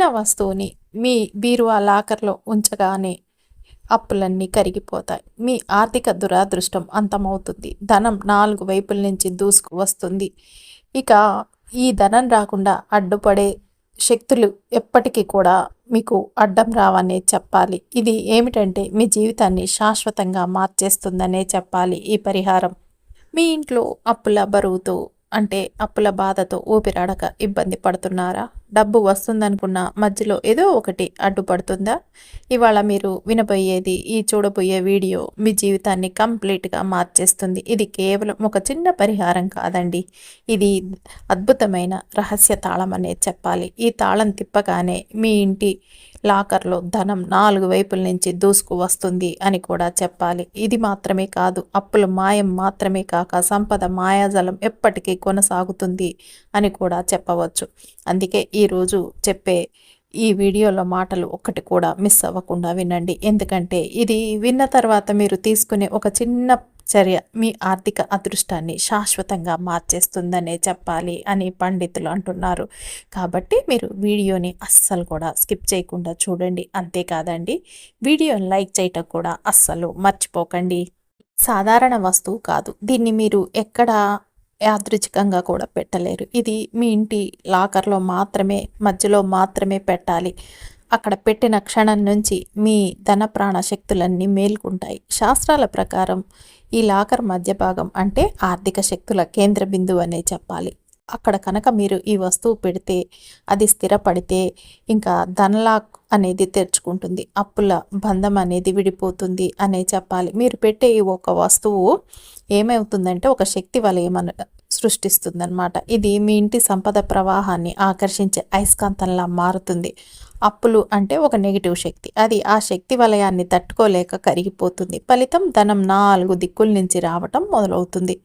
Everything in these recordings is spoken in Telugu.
చిన్న వస్తువుని మీ బీరువా లాకర్లో ఉంచగానే అప్పులన్నీ కరిగిపోతాయి. మీ ఆర్థిక దురాదృష్టం అంతమవుతుంది. ధనం నాలుగు వైపుల నుంచి దూసుకు వస్తుంది. ఇక ఈ ధనం రాకుండా అడ్డుపడే శక్తులు ఎప్పటికీ కూడా మీకు అడ్డం రావనే చెప్పాలి. ఇది ఏమిటంటే మీ జీవితాన్ని శాశ్వతంగా మార్చేస్తుందనే చెప్పాలి ఈ పరిహారం. మీ ఇంట్లో అప్పుల బరువుతో అంటే అప్పుల బాధతో ఊపిరాడక ఇబ్బంది పడుతున్నారా? డబ్బు వస్తుందనుకున్న మధ్యలో ఏదో ఒకటి అడ్డుపడుతుందా? ఇవాళ మీరు వినబోయేది ఈ చూడబోయే వీడియో మీ జీవితాన్ని కంప్లీట్గా మార్చేస్తుంది. ఇది కేవలం ఒక చిన్న పరిహారం కాదండి. ఇది అద్భుతమైన రహస్య తాళం అనే చెప్పాలి. ఈ తాళం తిప్పగానే మీ ఇంటి లాకర్లో ధనం నాలుగు వైపుల నుంచి దూసుకు వస్తుంది అని కూడా చెప్పాలి. ఇది మాత్రమే కాదు అప్పులు మాయం మాత్రమే కాక సంపద మాయాజలం ఎప్పటికీ కొనసాగుతుంది అని కూడా చెప్పవచ్చు. అందుకే ఈరోజు చెప్పే ఈ వీడియోలో మాటలు ఒక్కటి కూడా మిస్ అవ్వకుండా వినండి. ఎందుకంటే ఇది విన్న తర్వాత మీరు తీసుకునే ఒక చిన్న చర్య మీ ఆర్థిక అదృష్టాన్ని శాశ్వతంగా మార్చేస్తుందనే చెప్పాలి అని పండితులు అంటున్నారు. కాబట్టి మీరు వీడియోని అస్సలు కూడా స్కిప్ చేయకుండా చూడండి. అంతేకాదండి వీడియోని లైక్ చేయటం కూడా అస్సలు మర్చిపోకండి. సాధారణ వస్తువు కాదు. దీన్ని మీరు ఎక్కడ యాదృచ్ఛికంగా కూడా పెట్టలేరు. ఇది మీ ఇంటి లాకర్లో మాత్రమే మధ్యలో మాత్రమే పెట్టాలి. అక్కడ పెట్టిన క్షణం నుంచి మీ ధన ప్రాణ శక్తులన్నీ మేల్కుంటాయి. శాస్త్రాల ప్రకారం ఈ లాకర్ మధ్య భాగం అంటే ఆర్థిక శక్తుల కేంద్ర బిందువు అనే చెప్పాలి. అక్కడ కనుక మీరు ఈ వస్తువు పెడితే అది స్థిరపడితే ఇంకా ధనలాక్ అనేది తెరుచుకుంటుంది. అప్పుల బంధం అనేది విడిపోతుంది అనే చెప్పాలి. మీరు పెట్టే ఈ ఒక వస్తువు ఏమవుతుందంటే ఒక శక్తి వలయం సృష్టిస్తుందన్నమాట. ఇది మీ ఇంటి సంపద ప్రవాహాన్ని ఆకర్షించే అయస్కాంతంలా మారుతుంది. అప్పులు అంటే ఒక నెగిటివ్ శక్తి. అది ఆ శక్తి వలయాన్ని తట్టుకోలేక కరిగిపోతుంది. ఫలితం ధనం నాలుగు దిక్కుల నుంచి రావటం మొదలవుతుంది.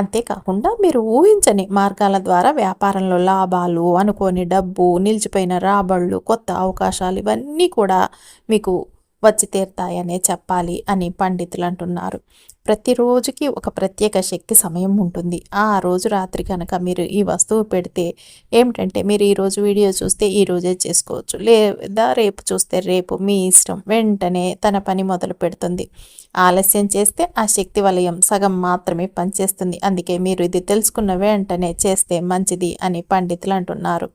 అంతేకాకుండా మీరు ఊహించని మార్గాల ద్వారా వ్యాపారంలో లాభాలు అనుకోని డబ్బు నిలిచిపోయిన రాబళ్ళు కొత్త అవకాశాలు ఇవన్నీ కూడా మీకు వచ్చి తీరుతాయనే చెప్పాలి అని పండితులు అంటున్నారు. ప్రతిరోజుకి ఒక ప్రత్యేక శక్తి సమయం ఉంటుంది. ఆ రోజు రాత్రి కనుక మీరు ఈ వస్తువు పెడితే ఏమిటంటే మీరు ఈరోజు వీడియో చూస్తే ఈరోజే చేసుకోవచ్చు. లేదా రేపు చూస్తే రేపు మీ ఇష్టం. వెంటనే తన పని మొదలు పెడుతుంది. ఆలస్యం చేస్తే ఆ శక్తి వలయం సగం మాత్రమే పనిచేస్తుంది. అందుకే మీరు ఇది తెలుసుకున్న వెంటనే చేస్తే మంచిది అని పండితులు అంటున్నారు.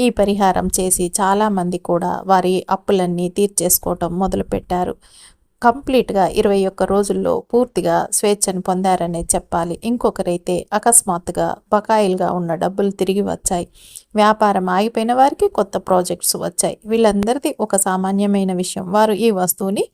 ఈ పరిహారం చేసి చాలామంది కూడా వారి అప్పులన్నీ తీర్చేసుకోవటం మొదలుపెట్టారు. కంప్లీట్గా ఇరవై ఒక్క రోజుల్లో పూర్తిగా స్వేచ్ఛను పొందారనే చెప్పాలి. ఇంకొకరైతే అకస్మాత్తుగా బకాయిలుగా ఉన్న డబ్బులు తిరిగి వచ్చాయి. వ్యాపారం ఆగిపోయిన వారికి కొత్త ప్రాజెక్ట్స్ వచ్చాయి. వీళ్ళందరిది ఒక సామాన్యమైన విషయం. వారు ఈ వస్తువుని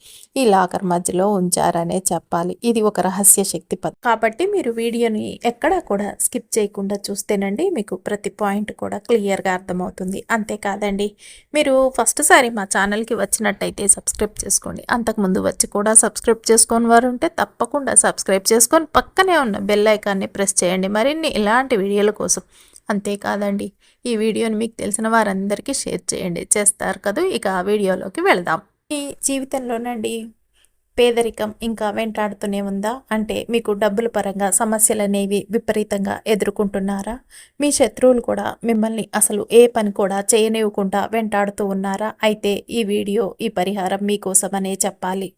ఈ లాకర్ మధ్యలో ఉంచారనే చెప్పాలి. ఇది ఒక రహస్య శక్తి పద్. కాబట్టి మీరు వీడియోని ఎక్కడా కూడా స్కిప్ చేయకుండా చూస్తేనండి మీకు ప్రతి పాయింట్ కూడా క్లియర్గా అర్థమవుతుంది. అంతేకాదండి మీరు ఫస్ట్ సారి మా ఛానల్కి వచ్చినట్టయితే సబ్స్క్రైబ్ చేసుకోండి. అంతకుముందు వచ్చి కూడా సబ్స్క్రైబ్ చేసుకొని వారు ఉంటే తప్పకుండా సబ్స్క్రైబ్ చేసుకొని పక్కనే ఉన్న బెల్ ఐకాన్ని ప్రెస్ చేయండి. మరిన్ని ఇలాంటి వీడియోల కోసం అంతేకాదండి. ఈ వీడియోని మీకు తెలిసిన వారందరికీ షేర్ చేయండి. చేస్తారు కదా? ఇక ఆ వీడియోలోకి వెళదాం. ఈ జీవితంలోనండి పేదరికం ఇంకా వెంటాడుతూనే ఉందా? అంటే మీకు డబ్బుల పరంగా సమస్యలు అనేవి విపరీతంగా ఎదుర్కొంటున్నారా? మీ శత్రువులు కూడా మిమ్మల్ని అసలు ఏ పని కూడా చేయనివ్వకుండా వెంటాడుతూ ఉన్నారా? అయితే ఈ వీడియో ఈ పరిహారం మీకోసమనే చెప్పాలి.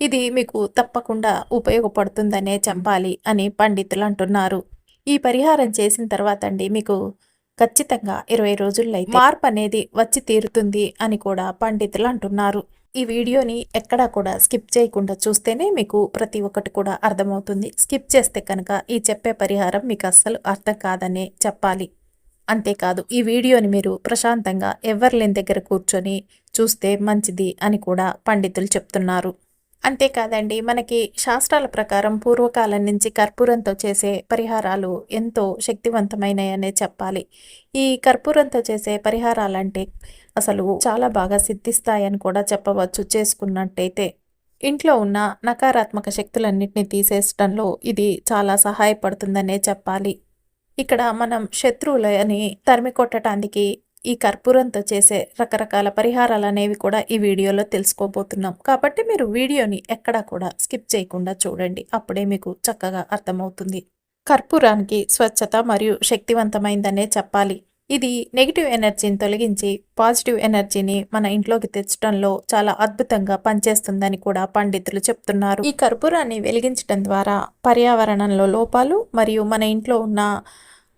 ఇది మీకు తప్పకుండా ఉపయోగపడుతుందనే చెప్పాలి అని పండితులు అంటున్నారు. ఈ పరిహారం చేసిన తర్వాత అండి మీకు ఖచ్చితంగా ఇరవై రోజుల్లో మార్పు అనేది వచ్చి తీరుతుంది అని కూడా పండితులు అంటున్నారు. ఈ వీడియోని ఎక్కడా కూడా స్కిప్ చేయకుండా చూస్తేనే మీకు ప్రతి ఒక్కటి కూడా అర్థమవుతుంది. స్కిప్ చేస్తే కనుక ఈ చెప్పే పరిహారం మీకు అస్సలు అర్థం కాదనే చెప్పాలి. అంతేకాదు ఈ వీడియోని మీరు ప్రశాంతంగా ఎవరి లేని దగ్గర కూర్చొని చూస్తే మంచిది అని కూడా పండితులు చెప్తున్నారు. అంతేకాదండి మనకి శాస్త్రాల ప్రకారం పూర్వకాలం నుంచి కర్పూరంతో చేసే పరిహారాలు ఎంతో శక్తివంతమైనయనే చెప్పాలి. ఈ కర్పూరంతో చేసే పరిహారాలంటే అసలు చాలా బాగా సిద్ధిస్తాయని కూడా చెప్పవచ్చు చేసుకున్నట్టయితే. ఇంట్లో ఉన్న నకారాత్మక శక్తులన్నింటినీ తీసేసడంలో ఇది చాలా సహాయపడుతుందనే చెప్పాలి. ఇక్కడ మనం శత్రువులని తరిమి కొట్టడానికి ఈ కర్పూరంతో చేసే రకరకాల పరిహారాలు అనేవి కూడా ఈ వీడియోలో తెలుసుకోబోతున్నాం. కాబట్టి మీరు వీడియోని ఎక్కడా కూడా స్కిప్ చేయకుండా చూడండి. అప్పుడే మీకు చక్కగా అర్థమవుతుంది. కర్పూరానికి స్వచ్ఛత మరియు శక్తివంతమైందనే చెప్పాలి. ఇది నెగిటివ్ ఎనర్జీని తొలగించి పాజిటివ్ ఎనర్జీని మన ఇంట్లోకి తెచ్చడంలో చాలా అద్భుతంగా పనిచేస్తుందని కూడా పండితులు చెప్తున్నారు. ఈ కర్పూరాన్ని వెలిగించడం ద్వారా పర్యావరణంలో లోపాలు మరియు మన ఇంట్లో ఉన్న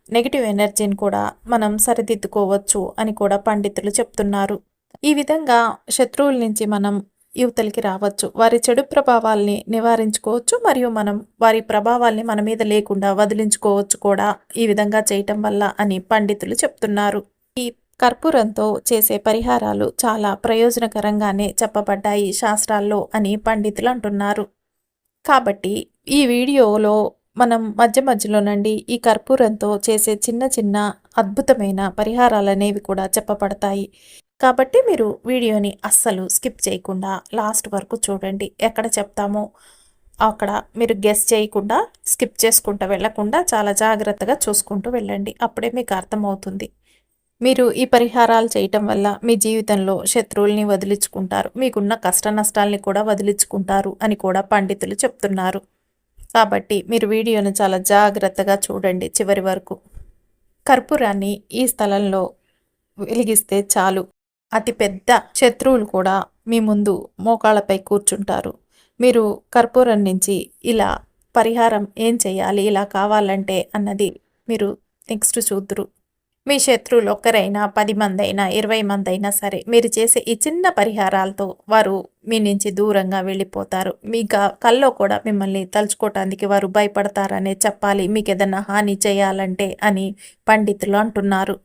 నెగిటివ్ ఎనర్జీని కూడా మనం సరిదిద్దుకోవచ్చు అని కూడా పండితులు చెప్తున్నారు. ఈ విధంగా శత్రువుల నుంచి మనం యువతలకి రావచ్చు. వారి చెడు ప్రభావాల్ని నివారించుకోవచ్చు మరియు మనం వారి ప్రభావాల్ని మన మీద లేకుండా వదిలించుకోవచ్చు కూడా ఈ విధంగా చేయటం వల్ల అని పండితులు చెప్తున్నారు. ఈ కర్పూరంతో చేసే పరిహారాలు చాలా ప్రయోజనకరంగానే చెప్పబడ్డాయి శాస్త్రాల్లో అని పండితులు అంటున్నారు. కాబట్టి ఈ వీడియోలో మనం మధ్య మధ్యలోనండి ఈ కర్పూరంతో చేసే చిన్న చిన్న అద్భుతమైన పరిహారాలు అనేవి కూడా చెప్పబడతాయి. కాబట్టి మీరు వీడియోని అస్సలు స్కిప్ చేయకుండా లాస్ట్ వరకు చూడండి. ఎక్కడ చెప్తామో అక్కడ మీరు గెస్ చేయకుండా స్కిప్ చేసుకుంటూ వెళ్ళకుండా చాలా జాగ్రత్తగా చూసుకుంటూ వెళ్ళండి. అప్పుడే మీకు అర్థమవుతుంది. మీరు ఈ పరిహారాలు చేయటం వల్ల మీ జీవితంలో శత్రువుల్ని వదిలించుకుంటారు. మీకున్న కష్ట నష్టాల్ని కూడా వదిలించుకుంటారు అని కూడా పండితులు చెప్తున్నారు. కాబట్టి మీరు వీడియోను చాలా జాగ్రత్తగా చూడండి చివరి వరకు. కర్పూరాన్ని ఈ స్థలంలో వెలిగిస్తే చాలు. అతి పెద్ద శత్రువులు కూడా మీ ముందు మోకాళ్ళపై కూర్చుంటారు. మీరు కర్పూరం నుంచి ఇలా పరిహారం ఏం చేయాలి ఇలా కావాలంటే అన్నది మీరు నెక్స్ట్ చూద్దరు. మీ శత్రువులు ఒక్కరైనా పది మంది అయినా ఇరవై మంది అయినా సరే మీరు చేసే ఈ చిన్న పరిహారాలతో వారు మీ నుంచి దూరంగా వెళ్ళిపోతారు. మీ కల్లో కూడా మిమ్మల్ని తలుచుకోవటానికి వారు భయపడతారనే చెప్పాలి. మీకు ఏదైనా హాని చేయాలంటే అని పండితులు అంటున్నారు.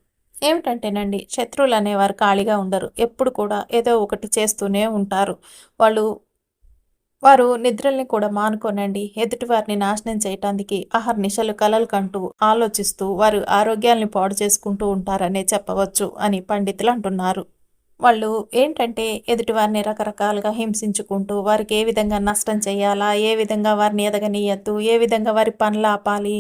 ఏమిటంటేనండి శత్రువులు అనేవారు ఖాళీగా ఉండరు. ఎప్పుడు కూడా ఏదో ఒకటి చేస్తూనే ఉంటారు. వాళ్ళు వారు నిద్రల్ని కూడా మానుకోనండి. ఎదుటి వారిని నాశనం చేయటానికి అహర్నిశలు కలలు కంటూ ఆలోచిస్తూ వారు ఆరోగ్యాల్ని పాడు చేసుకుంటూ ఉంటారనే చెప్పవచ్చు అని పండితులు అంటున్నారు. వాళ్ళు ఏంటంటే ఎదుటివారిని రకరకాలుగా హింసించుకుంటూ వారికి ఏ విధంగా నష్టం చేయాలా ఏ విధంగా వారిని ఎదగనీయద్దు ఏ విధంగా వారి పనులు ఆపాలి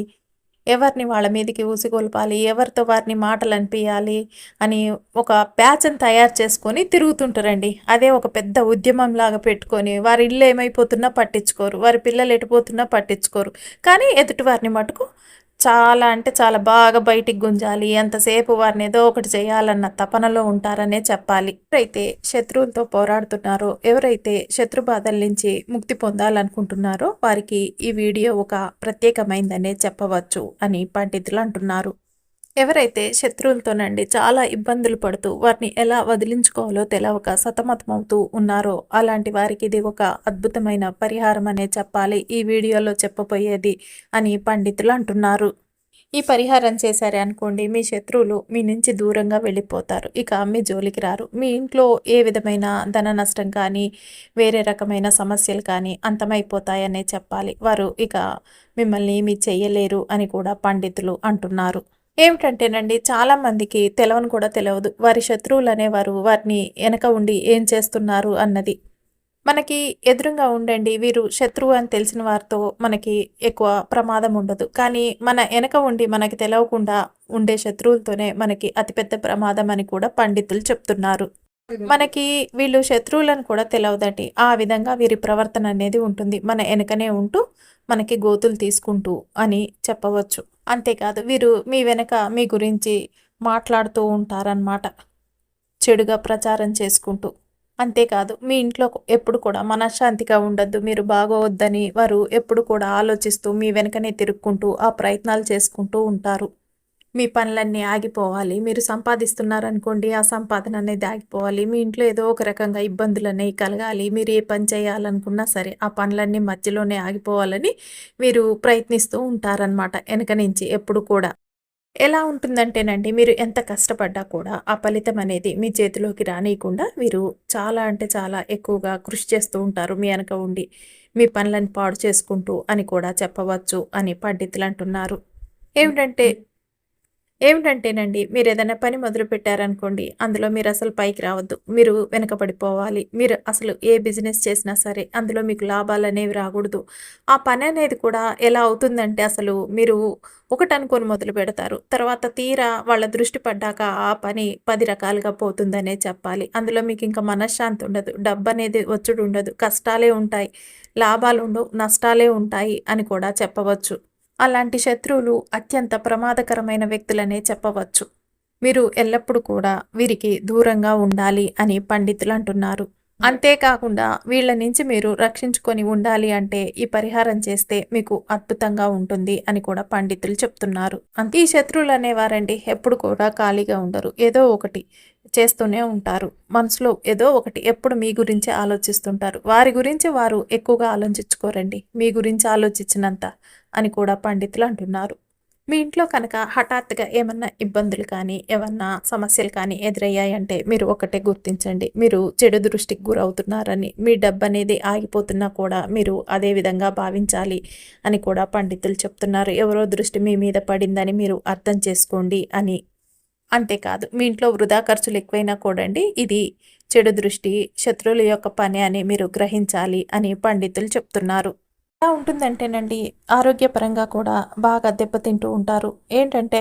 ఎవరిని వాళ్ళ మీదకి ఊసిగొల్పాలి ఎవరితో వారిని మాటలు అనిపించాలి అని ఒక ప్యాచ్ని తయారు చేసుకొని తిరుగుతుంటారండి. అదే ఒక పెద్ద ఉద్యమం లాగా పెట్టుకొని వారి ఇల్లు ఏమైపోతున్నా పట్టించుకోరు వారి పిల్లలు ఎటుపోతున్నా పట్టించుకోరు. కానీ ఎదుటి వారిని మటుకు చాలా అంటే చాలా బాగా బయటికి గుంజాలి. ఎంతసేపు వారిని ఏదో ఒకటి చేయాలన్న తపనలో ఉంటారనే చెప్పాలి. ఎవరైతే శత్రువులతో పోరాడుతున్నారో ఎవరైతే శత్రు బాధల నుంచి ముక్తి పొందాలనుకుంటున్నారో వారికి ఈ వీడియో ఒక ప్రత్యేకమైందనే చెప్పవచ్చు అని పండితులు అంటున్నారు. ఎవరైతే శత్రువులతోనండి చాలా ఇబ్బందులు పడుతూ వారిని ఎలా వదిలించుకోవాలో తెలవక సతమతమవుతూ ఉన్నారో అలాంటి వారికి ఇది ఒక అద్భుతమైన పరిహారం అనే చెప్పాలి ఈ వీడియోలో చెప్పబోయేది అని పండితులు అంటున్నారు. ఈ పరిహారం చేశారే అనుకోండి మీ శత్రువులు మీ నుంచి దూరంగా వెళ్ళిపోతారు. ఇక మీ జోలికి రారు. మీ ఇంట్లో ఏ విధమైన ధన నష్టం కానీ వేరే రకమైన సమస్యలు కానీ అంతమైపోతాయనే చెప్పాలి. వారు ఇక మిమ్మల్ని ఏమీ చెయ్యలేరు అని కూడా పండితులు అంటున్నారు. ఏమిటంటేనండి చాలామందికి తెలవని కూడా తెలియదు వారి శత్రువులు అనేవారు వారిని వెనక ఉండి ఏం చేస్తున్నారు అన్నది. మనకి ఎదురుగా ఉండండి వీరు శత్రువు అని తెలిసిన వారితో మనకి ఎక్కువ ప్రమాదం ఉండదు. కానీ మన వెనక ఉండి మనకి తెలవకుండా ఉండే శత్రువులతోనే మనకి అతిపెద్ద ప్రమాదం అని కూడా పండితులు చెప్తున్నారు. మనకి వీళ్ళు శత్రువులను కూడా తెలియదండి ఆ విధంగా వీరి ప్రవర్తన అనేది ఉంటుంది. మన వెనకనే ఉంటూ మనకి గోతులు తీసుకుంటూ అని చెప్పవచ్చు. అంతేకాదు వీరు మీ వెనక మీ గురించి మాట్లాడుతూ ఉంటారన్నమాట. చెడుగా ప్రచారం చేసుకుంటూ. అంతేకాదు మీ ఇంట్లో ఎప్పుడు కూడా మనశ్శాంతిగా ఉండద్దు. మీరు బాగోవద్దని వారు ఎప్పుడు కూడా ఆలోచిస్తూ మీ వెనకనే తిరుక్కుంటూ ఆ ప్రయత్నాలు చేసుకుంటూ ఉంటారు. మీ పనులన్నీ ఆగిపోవాలి మీరు సంపాదిస్తున్నారనుకోండి ఆ సంపాదన అనేది ఆగిపోవాలి మీ ఇంట్లో ఏదో ఒక రకంగా ఇబ్బందులు అనేవి కలగాలి మీరు ఏ పని చేయాలనుకున్నా సరే ఆ పనులన్నీ మధ్యలోనే ఆగిపోవాలని మీరు ప్రయత్నిస్తూ ఉంటారనమాట వెనక నుంచి ఎప్పుడు కూడా. ఎలా ఉంటుందంటేనండి మీరు ఎంత కష్టపడ్డా కూడా ఆ ఫలితం అనేది మీ చేతిలోకి రానియకుండా మీరు చాలా అంటే చాలా ఎక్కువగా కృషి చేస్తూ ఉంటారు మీ వెనక ఉండి మీ పనులను పాడు చేసుకుంటూ అని కూడా చెప్పవచ్చు అని పండితులు అంటున్నారు. ఏమిటంటే ఏమిటంటేనండి మీరు ఏదైనా పని మొదలు పెట్టారనుకోండి అందులో మీరు అసలు పైకి రావద్దు. మీరు వెనకబడిపోవాలి. మీరు అసలు ఏ బిజినెస్ చేసినా సరే అందులో మీకు లాభాలు అనేవి రాకూడదు. ఆ పని అనేది కూడా ఎలా అవుతుందంటే అసలు మీరు ఒకటి అనుకొని మొదలు పెడతారు. తర్వాత తీరా వాళ్ళ దృష్టి పడ్డాక ఆ పని పది రకాలుగా పోతుందనే చెప్పాలి. అందులో మీకు ఇంకా మనశ్శాంతి ఉండదు. డబ్బు అనేది వచ్చుడు ఉండదు. కష్టాలే ఉంటాయి. లాభాలు ఉండవు. నష్టాలే ఉంటాయి అని కూడా చెప్పవచ్చు. అలాంటి శత్రువులు అత్యంత ప్రమాదకరమైన వ్యక్తులనే చెప్పవచ్చు. మీరు ఎల్లప్పుడూ కూడా వీరికి దూరంగా ఉండాలి అని పండితులు అంటున్నారు. అంతేకాకుండా వీళ్ళ నుంచి మీరు రక్షించుకొని ఉండాలి అంటే ఈ పరిహారం చేస్తే మీకు అద్భుతంగా ఉంటుంది అని కూడా పండితులు చెప్తున్నారు. అంతే ఈ శత్రువులు అనేవారండి ఎప్పుడు కూడా ఖాళీగా ఉండరు. ఏదో ఒకటి చేస్తూనే ఉంటారు. మనసులో ఏదో ఒకటి ఎప్పుడు మీ గురించి ఆలోచిస్తుంటారు. వారి గురించి వారు ఎక్కువగా ఆలోచించుకోరండి. మీ గురించి ఆలోచించినంత అని కూడా పండితులు అంటున్నారు. మీ ఇంట్లో కనుక హఠాత్తుగా ఏమన్నా ఇబ్బందులు కానీ ఏమన్నా సమస్యలు కానీ ఎదురయ్యాయంటే మీరు ఒకటే గుర్తించండి. మీరు చెడు దృష్టికి గురవుతున్నారని మీ డబ్బు అనేది ఆగిపోతున్నా కూడా మీరు అదే విధంగా భావించాలి అని కూడా పండితులు చెప్తున్నారు. ఎవరో దృష్టి మీ మీద పడిందని మీరు అర్థం చేసుకోండి అని అంతేకాదు మీ ఇంట్లో వృధా ఖర్చులు ఎక్కువైనా కూడండి ఇది చెడు దృష్టి శత్రువుల యొక్క పని అని మీరు గ్రహించాలి అని పండితులు చెప్తున్నారు. ఎలా ఉంటుందంటేనండి ఆరోగ్యపరంగా కూడా బాగా దెబ్బతింటూ ఉంటారు. ఏంటంటే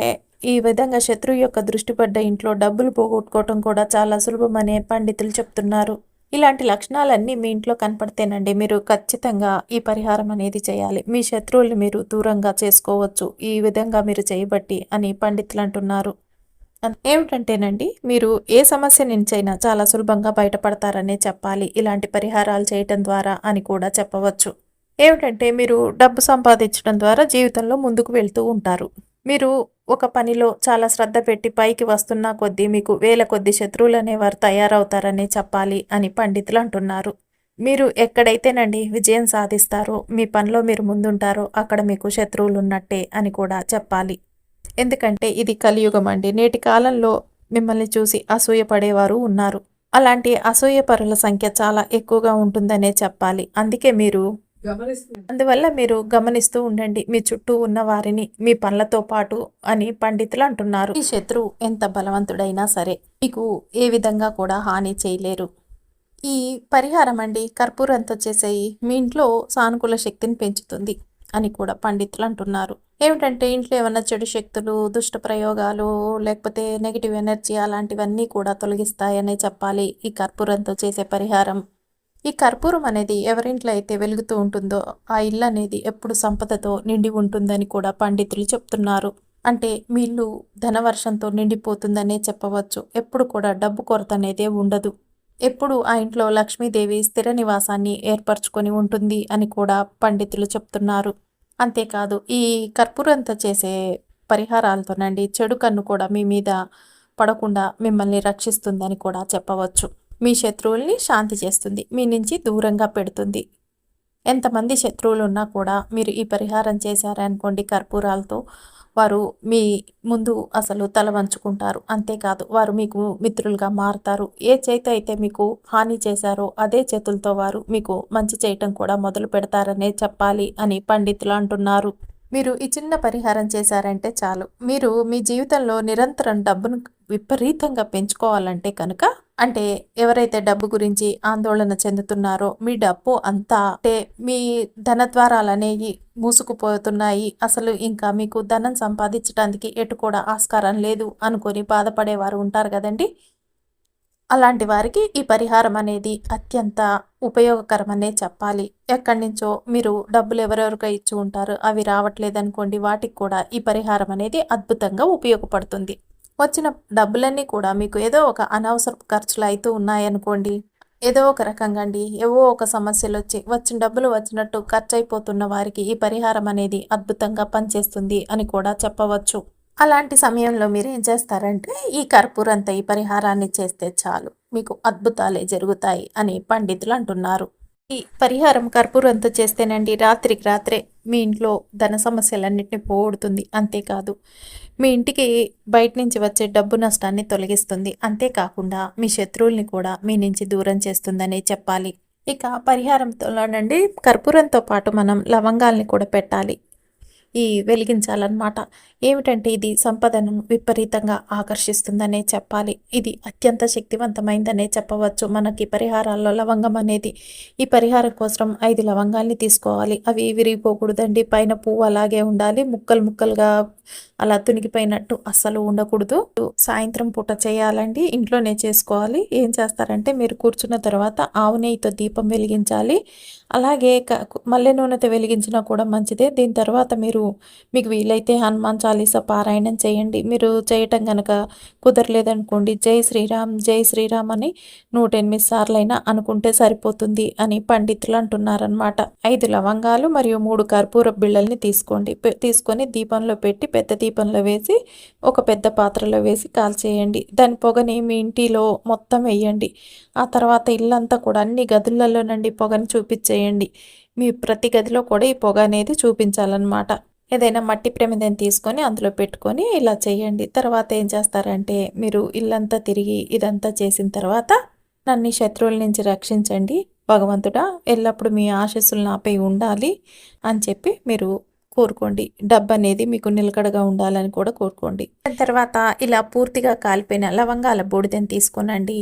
ఈ విధంగా శత్రువు యొక్క దృష్టి పడ్డ ఇంట్లో డబ్బులు పోగొట్టుకోవటం కూడా చాలా సులభమనే పండితులు చెప్తున్నారు. ఇలాంటి లక్షణాలన్నీ మీ ఇంట్లో కనపడితేనండి మీరు ఖచ్చితంగా ఈ పరిహారం అనేది చేయాలి. మీ శత్రువుల్ని మీరు దూరంగా చేసుకోవచ్చు. ఈ విధంగా మీరు చేయబట్టి అని పండితులు అంటున్నారు. ఏమిటంటేనండి మీరు ఏ సమస్య నుంచైనా చాలా సులభంగా బయటపడతారనే చెప్పాలి. ఇలాంటి పరిహారాలు చేయటం ద్వారా అని కూడా చెప్పవచ్చు. ఏమిటంటే మీరు డబ్బు సంపాదించడం ద్వారా జీవితంలో ముందుకు వెళ్తూ ఉంటారు. మీరు ఒక పనిలో చాలా శ్రద్ధ పెట్టి పైకి వస్తున్న కొద్దీ మీకు వేల కొద్ది శత్రువులు అనేవారు తయారవుతారని చెప్పాలి అని పండితులు అంటున్నారు. మీరు ఎక్కడైతేనండి విజయం సాధిస్తారో మీ పనిలో మీరు ముందుంటారో అక్కడ మీకు శత్రువులు ఉన్నట్టే అని కూడా చెప్పాలి. ఎందుకంటే ఇది కలియుగం అండి. నేటి కాలంలో మిమ్మల్ని చూసి అసూయపడేవారు ఉన్నారు. అలాంటి అసూయపరుల సంఖ్య చాలా ఎక్కువగా ఉంటుందనే చెప్పాలి. అందుకే మీరు అందువల్ల మీరు గమనిస్తూ ఉండండి మీ చుట్టూ ఉన్న వారిని మీ పనులతో పాటు అని పండితులు అంటున్నారు. ఈ శత్రువు ఎంత బలవంతుడైనా సరే మీకు ఏ విధంగా కూడా హాని చేయలేరు. ఈ పరిహారం అండి కర్పూరంతో చేసేయి మీ ఇంట్లో సానుకూల శక్తిని పెంచుతుంది అని కూడా పండితులు అంటున్నారు. ఏమిటంటే ఇంట్లో ఏమన్నా చెడు శక్తులు దుష్ట ప్రయోగాలు లేకపోతే నెగిటివ్ ఎనర్జీ అలాంటివన్నీ కూడా తొలగిస్తాయనే చెప్పాలి ఈ కర్పూరంతో చేసే పరిహారం. ఈ కర్పూరం అనేది ఎవరింట్లో అయితే వెలుగుతూ ఉంటుందో ఆ ఇల్లు అనేది ఎప్పుడు సంపదతో నిండి ఉంటుందని కూడా పండితులు చెప్తున్నారు. అంటే మీ ఇల్లు ధనవర్షంతో నిండిపోతుందనే చెప్పవచ్చు. ఎప్పుడు కూడా డబ్బు కొరత అనేదే ఉండదు. ఎప్పుడు ఆ ఇంట్లో లక్ష్మీదేవి స్థిర నివాసాన్ని ఏర్పరచుకొని ఉంటుంది అని కూడా పండితులు చెప్తున్నారు. అంతేకాదు ఈ కర్పూరంతో చేసే పరిహారాలతోనండి చెడు కన్ను కూడా మీ మీద పడకుండా మిమ్మల్ని రక్షిస్తుందని కూడా చెప్పవచ్చు. మీ శత్రువుల్ని శాంతి చేస్తుంది మీ నుంచి దూరంగా పెడుతుంది. ఎంతమంది శత్రువులు ఉన్నా కూడా మీరు ఈ పరిహారం చేశారనుకోండి కర్పూరాలతో వారు మీ ముందు అసలు తల వంచుకుంటారు. అంతేకాదు వారు మీకు మిత్రులుగా మారుతారు. ఏ చేతి అయితే మీకు హాని చేశారో అదే చేతులతో వారు మీకు మంచి చేయటం కూడా మొదలు పెడతారనే చెప్పాలి అని పండితులు అంటున్నారు. మీరు ఈ చిన్న పరిహారం చేశారంటే చాలు. మీరు మీ జీవితంలో నిరంతరం డబ్బును విపరీతంగా పెంచుకోవాలంటే కనుక అంటే ఎవరైతే డబ్బు గురించి ఆందోళన చెందుతున్నారో మీ డబ్బు అంతా అంటే మీ ధన ద్వారాలు అనేవి మూసుకుపోతున్నాయి. అసలు ఇంకా మీకు ధనం సంపాదించడానికి ఎటు కూడా ఆస్కారం లేదు అనుకొని బాధపడేవారు ఉంటారు కదండి. అలాంటి వారికి ఈ పరిహారం అనేది అత్యంత ఉపయోగకరమనే చెప్పాలి. ఎక్కడి నుంచో మీరు డబ్బులు ఎవరెవరికో ఇచ్చి ఉంటారు అవి రావట్లేదనుకోండి వాటికి కూడా ఈ పరిహారం అనేది అద్భుతంగా ఉపయోగపడుతుంది. వచ్చిన డబ్బులన్నీ కూడా మీకు ఏదో ఒక అనవసర ఖర్చులు అవుతూ ఉన్నాయనుకోండి ఏదో ఒక రకంగా అండి. ఏవో ఒక సమస్యలు వచ్చి వచ్చిన డబ్బులు వచ్చినట్టు ఖర్చు అయిపోతున్న వారికి ఈ పరిహారం అనేది అద్భుతంగా పనిచేస్తుంది అని కూడా చెప్పవచ్చు. అలాంటి సమయంలో మీరు ఏం చేస్తారంటే ఈ కర్పూరంత ఈ పరిహారాన్ని చేస్తే చాలు మీకు అద్భుతాలే జరుగుతాయి అని పండితులు అంటున్నారు. ఈ పరిహారం కర్పూరంతో చేస్తేనండి రాత్రికి రాత్రే మీ ఇంట్లో ధన సమస్యలన్నింటినీ పోగొడుతుంది. అంతేకాదు మీ ఇంటికి బయట నుంచి వచ్చే డబ్బు నష్టాన్ని తొలగిస్తుంది. అంతేకాకుండా మీ శత్రువుల్ని కూడా మీ నుంచి దూరం చేస్తుందని చెప్పాలి. ఇక పరిహారంతోనండి కర్పూరంతో పాటు మనం లవంగాల్ని కూడా పెట్టాలి. ఈ వెలిగించాలన్నమాట. ఏమిటంటే ఇది సంపదను విపరీతంగా ఆకర్షిస్తుందనే చెప్పాలి. ఇది అత్యంత శక్తివంతమైందనే చెప్పవచ్చు. మనకి పరిహారాల్లో లవంగం అనేది ఈ పరిహారం కోసం ఐదు లవంగాల్ని తీసుకోవాలి. అవి విరిగిపోకూడదండి. పైన పువ్వు అలాగే ఉండాలి. ముక్కలు ముక్కలుగా అలా తునిగిపోయినట్టు అస్సలు ఉండకూడదు. సాయంత్రం పూట చేయాలండి. ఇంట్లోనే చేసుకోవాలి. ఏం చేస్తారంటే మీరు కూర్చున్న తర్వాత ఆవు నెయ్యితో దీపం వెలిగించాలి. అలాగే మల్లె నూనెతో వెలిగించినా కూడా మంచిదే. దీని తర్వాత మీరు మీకు వీలైతే హనుమాన్ చాలీస పారాయణం చేయండి. మీరు చేయటం కనుక కుదరలేదనుకోండి జై శ్రీరామ్ జై శ్రీరామ్ అని నూట ఎనిమిది సార్లైనా అనుకుంటే సరిపోతుంది అని పండితులు అంటున్నారనమాట ఐదు లవంగాలు మరియు మూడు కర్పూర బిళ్ళల్ని తీసుకోండి. తీసుకొని దీపంలో పెట్టి పెద్ద దీపంలో వేసి ఒక పెద్ద పాత్రలో వేసి కాల్చేయండి. దాని పొగని మీ ఇంటిలో మొత్తం వేయండి. ఆ తర్వాత ఇల్లంతా కూడా అన్ని గదులలో నుండి పొగని చూపించేయండి. మీ ప్రతి గదిలో కూడా ఈ పొగ అనేది చూపించాలన్నమాట. ఏదైనా మట్టి ప్రమిదం తీసుకొని అందులో పెట్టుకొని ఇలా చేయండి. తర్వాత ఏం చేస్తారంటే మీరు ఇల్లంతా తిరిగి ఇదంతా చేసిన తర్వాత నన్ను శత్రువుల నుంచి రక్షించండి. భగవంతుడా ఎల్లప్పుడు మీ ఆశస్సులు నాపై ఉండాలి అని చెప్పి మీరు కోరుకోండి. డబ్బు అనేది మీకు నిలకడగా ఉండాలని కూడా కోరుకోండి. తర్వాత ఇలా పూర్తిగా కాలిపోయిన లవంగాల బూడిదని తీసుకొనండి.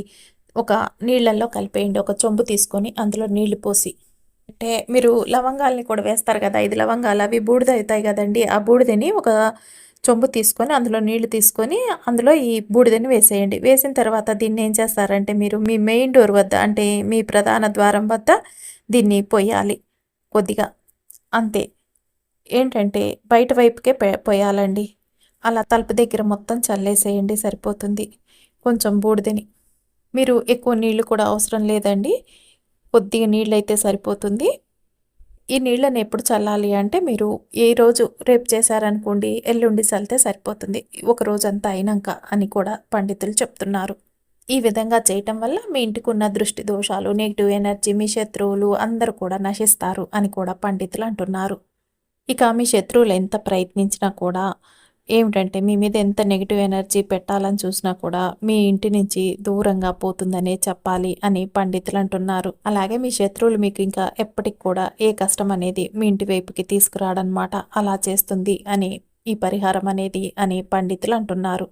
ఒక నీళ్ళల్లో కలిపేయండి. ఒక చొంబు తీసుకొని అందులో నీళ్ళు పోసి అంటే మీరు లవంగాల్ని కూడా వేస్తారు కదా ఐదు లవంగాలు అవి బూడిద అవుతాయి కదండి ఆ బూడిదని ఒక చొంబు తీసుకొని అందులో నీళ్ళు తీసుకొని అందులో ఈ బూడిదని వేసేయండి. వేసిన తర్వాత దీన్ని ఏం చేస్తారంటే మీరు మీ మెయిన్ డోర్ వద్ద అంటే మీ ప్రధాన ద్వారం వద్ద దీన్ని పోయాలి కొద్దిగా. అంతే. ఏంటంటే బయట వైపుకే పోయాలండి. అలా తలుపు దగ్గర మొత్తం చల్లేసేయండి సరిపోతుంది కొంచెం బూడిదని. మీరు ఎక్కువ నీళ్ళు కూడా అవసరం లేదండి. కొద్దిగా నీళ్ళు అయితే సరిపోతుంది. ఈ నీళ్ళని ఎప్పుడు చల్లాలి అంటే మీరు ఏ రోజు రేపు చేశారనుకోండి ఎల్లుండి చల్లితే సరిపోతుంది. ఒక రోజంతా అయినాక అని కూడా పండితులు చెప్తున్నారు. ఈ విధంగా చేయటం వల్ల మీ ఇంటికి ఉన్న దృష్టి దోషాలు నెగిటివ్ ఎనర్జీ మీ శత్రువులు అందరూ కూడా నశిస్తారు అని కూడా పండితులు అంటున్నారు. ఇక మీ శత్రువులు ఎంత ప్రయత్నించినా కూడా ఏమిటంటే మీ మీద ఎంత నెగిటివ్ ఎనర్జీ పెట్టాలని చూసినా కూడా మీ ఇంటి నుంచి దూరంగా పోతుందనే చెప్పాలి అని పండితులు అంటున్నారు. అలాగే మీ శత్రువులు మీకు ఇంకా ఎప్పటికి కూడా ఏ కష్టం అనేది మీ ఇంటి వైపుకి తీసుకురాడనమాట. అలా చేస్తుంది అని ఈ పరిహారం అనేది అని పండితులు అంటున్నారు.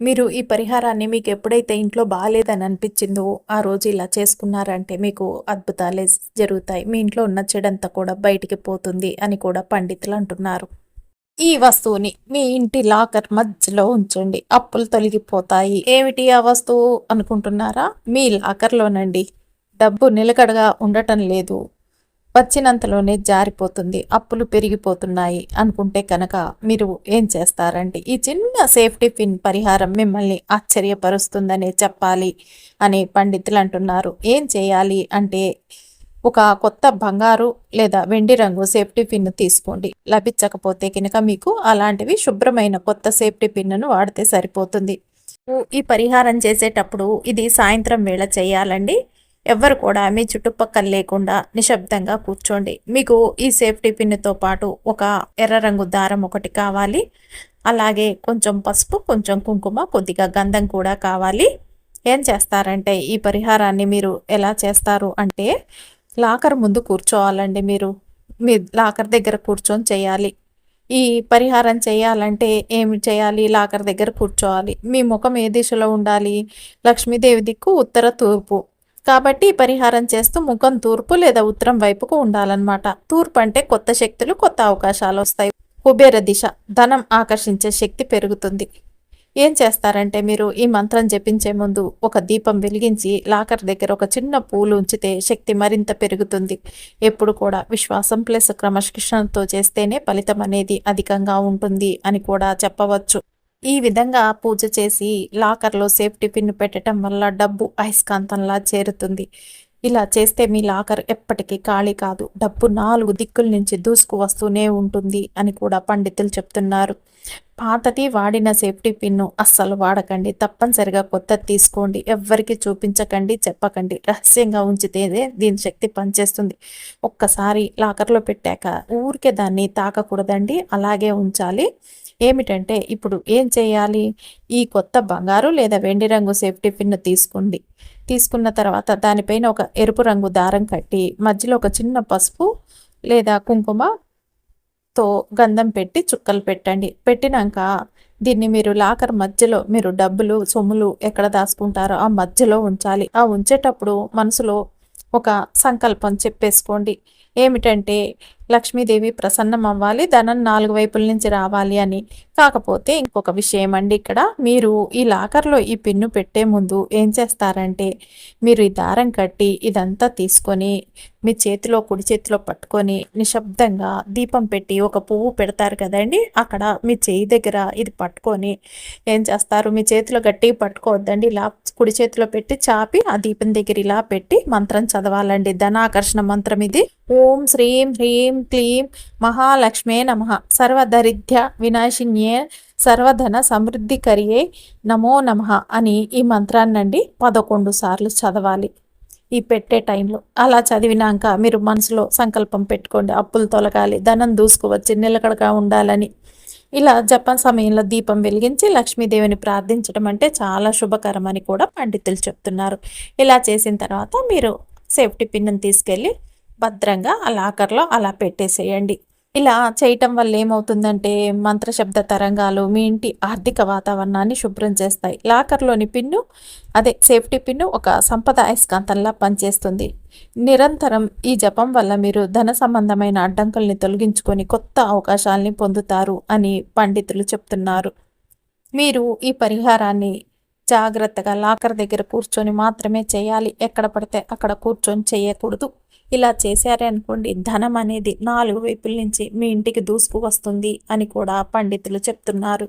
మీరు ఈ పరిహారాన్ని మీకు ఎప్పుడైతే ఇంట్లో బాగాలేదని అనిపించిందో ఆ రోజు ఇలా చేసుకున్నారంటే మీకు అద్భుతాలే జరుగుతాయి. మీ ఇంట్లో ఉన్న చెడంతా కూడా బయటికి పోతుంది అని కూడా పండితులు అంటున్నారు. ఈ వస్తువుని మీ ఇంటి లాకర్ మధ్యలో ఉంచండి. అప్పులు తొలగిపోతాయి. ఏమిటి ఆ వస్తువు అనుకుంటున్నారా? మీ లాకర్లోనండి. డబ్బు నిలకడగా ఉండటం లేదు. వచ్చినంతలోనే జారిపోతుంది. అప్పులు పెరిగిపోతున్నాయి అనుకుంటే కనుక మీరు ఏం చేస్తారండి? ఈ చిన్న సేఫ్టీ పిన్ పరిహారం మిమ్మల్ని ఆశ్చర్యపరుస్తుందనే చెప్పాలి అని పండితులు అంటున్నారు. ఏం చేయాలి అంటే ఒక కొత్త బంగారు లేదా వెండి రంగు సేఫ్టీ పిన్ తీసుకోండి. లభించకపోతే కనుక మీకు అలాంటివి శుభ్రమైన కొత్త సేఫ్టీ పిన్ను వాడితే సరిపోతుంది. ఈ పరిహారం చేసేటప్పుడు ఇది సాయంత్రం వేళ చేయాలండి. ఎవ్వరు కూడా మీ చుట్టుపక్కల లేకుండా నిశ్శబ్దంగా కూర్చోండి. మీకు ఈ సేఫ్టీ పిన్తో పాటు ఒక ఎర్ర రంగు దారం ఒకటి కావాలి. అలాగే కొంచెం పసుపు కొంచెం కుంకుమ కొద్దిగా గంధం కూడా కావాలి. ఏం చేస్తారంటే ఈ పరిహారాన్ని మీరు ఎలా చేస్తారు అంటే లాకర్ ముందు కూర్చోవాలండి మీరు. మీ లాకర్ దగ్గర కూర్చొని చేయాలి. ఈ పరిహారం చేయాలంటే ఏమి చేయాలి? లాకర్ దగ్గర కూర్చోవాలి. మీ ముఖం ఏ దిశలో ఉండాలి? లక్ష్మీదేవి దిక్కు ఉత్తర తూర్పు. కాబట్టి పరిహారం చేస్తూ ముఖం తూర్పు లేదా ఉత్తరం వైపుకు ఉండాలన్నమాట. తూర్పు అంటే కొత్త శక్తులు కొత్త అవకాశాలు వస్తాయి. కుబేర దిశ. ధనం ఆకర్షించే శక్తి పెరుగుతుంది. ఏం చేస్తారంటే మీరు ఈ మంత్రం జపించే ముందు ఒక దీపం వెలిగించి లాకర్ దగ్గర ఒక చిన్న పూలు ఉంచితే శక్తి మరింత పెరుగుతుంది. ఎప్పుడు కూడా విశ్వాసం ప్లస్ క్రమశిక్షణతో చేస్తేనే ఫలితం అనేది అధికంగా ఉంటుంది అని కూడా చెప్పవచ్చు. ఈ విధంగా పూజ చేసి లాకర్లో సేఫ్టీ పిన్ పెట్టడం వల్ల డబ్బు అయస్కాంతంలా చేరుతుంది. ఇలా చేస్తే మీ లాకర్ ఎప్పటికీ ఖాళీ కాదు. డబ్బు నాలుగు దిక్కుల నుంచి దూసుకు వస్తూనే ఉంటుంది అని కూడా పండితులు చెప్తున్నారు. పాతది వాడిన సేఫ్టీ పిన్ను అస్సలు వాడకండి. తప్పనిసరిగా కొత్తది తీసుకోండి. ఎవ్వరికి చూపించకండి చెప్పకండి. రహస్యంగా ఉంచితేనే దీని శక్తి పనిచేస్తుంది. ఒక్కసారి లాకర్లో పెట్టాక ఊరికే దాన్ని తాకకూడదండి. అలాగే ఉంచాలి. ఏమిటంటే ఇప్పుడు ఏం చేయాలి? ఈ కొత్త బంగారు లేదా వెండి రంగు సేఫ్టీ పిన్ను తీసుకోండి. తీసుకున్న తర్వాత దానిపైన ఒక ఎరుపు రంగు దారం కట్టి మధ్యలో ఒక చిన్న పసుపు లేదా కుంకుమ తో గంధం పెట్టి చుక్కలు పెట్టండి. పెట్టినాక దీన్ని మీరు లాకర్ మధ్యలో మీరు డబ్బులు సొమ్ములు ఎక్కడ దాచుకుంటారో ఆ మధ్యలో ఉంచాలి. ఆ ఉంచేటప్పుడు మనసులో ఒక సంకల్పం చెప్పేసుకోండి. ఏమిటంటే లక్ష్మీదేవి ప్రసన్నం అవ్వాలి ధనం నాలుగు వైపుల నుంచి రావాలి అని. కాకపోతే ఇంకొక విషయం అండి ఇక్కడ. మీరు ఈ లాకర్లో ఈ పిన్ను పెట్టే ముందు ఏం చేస్తారంటే మీరు ఈ దారం కట్టి ఇదంతా తీసుకొని మీ చేతిలో కుడి చేతిలో పట్టుకొని నిశ్శబ్దంగా దీపం పెట్టి ఒక పువ్వు పెడతారు కదండి అక్కడ మీ చేయి దగ్గర ఇది పట్టుకొని ఏం చేస్తారు? మీ చేతిలో గట్టిగా పట్టుకోవద్దండి. ఇలా కుడి చేతిలో పెట్టి చాపి ఆ దీపం దగ్గర ఇలా పెట్టి మంత్రం చదవాలండి. ధనాకర్షణ మంత్రం ఇది. ఓం శ్రీం హ్రీం క్లీం మహాలక్ష్మే నమ. సర్వదరిద్ర వినాశిన్యే సర్వధన సమృద్ధి కరియే నమో నమ అని ఈ మంత్రాన్నండి పదకొండు సార్లు చదవాలి. ఈ పెట్టే టైంలో. అలా చదివినాక మీరు మనసులో సంకల్పం పెట్టుకోండి. అప్పులు తొలగాలి. ధనం దూసుకోవచ్చు నిలకడగా ఉండాలని. ఇలా జపం సమయంలో దీపం వెలిగించి లక్ష్మీదేవిని ప్రార్థించడం అంటే చాలా శుభకరమని కూడా పండితులు చెప్తున్నారు. ఇలా చేసిన తర్వాత మీరు సేఫ్టీ పిన్ను తీసుకెళ్ళి భద్రంగా ఆ లాకర్లో అలా పెట్టేసేయండి. ఇలా చేయటం వల్ల ఏమవుతుందంటే మంత్రశబ్ద తరంగాలు మీ ఇంటి ఆర్థిక వాతావరణాన్ని శుభ్రం చేస్తాయి. లాకర్లోని పిన్ను అదే సేఫ్టీ పిన్ను ఒక సంపద అయస్కాంతంలా పనిచేస్తుంది. నిరంతరం ఈ జపం వల్ల మీరు ధన సంబంధమైన అడ్డంకుల్ని తొలగించుకొని కొత్త అవకాశాలని పొందుతారు అని పండితులు చెప్తున్నారు. మీరు ఈ పరిహారాన్ని జాగ్రత్తగా లాకర్ దగ్గర కూర్చొని మాత్రమే చేయాలి. ఎక్కడ పడితే అక్కడ కూర్చొని చేయకూడదు. ఇలా చేశారే అనుకోండి ధనం అనేది నాలుగు వైపుల నుంచి మీ ఇంటికి దూసుకు వస్తుంది అని కూడా పండితులు చెప్తున్నారు.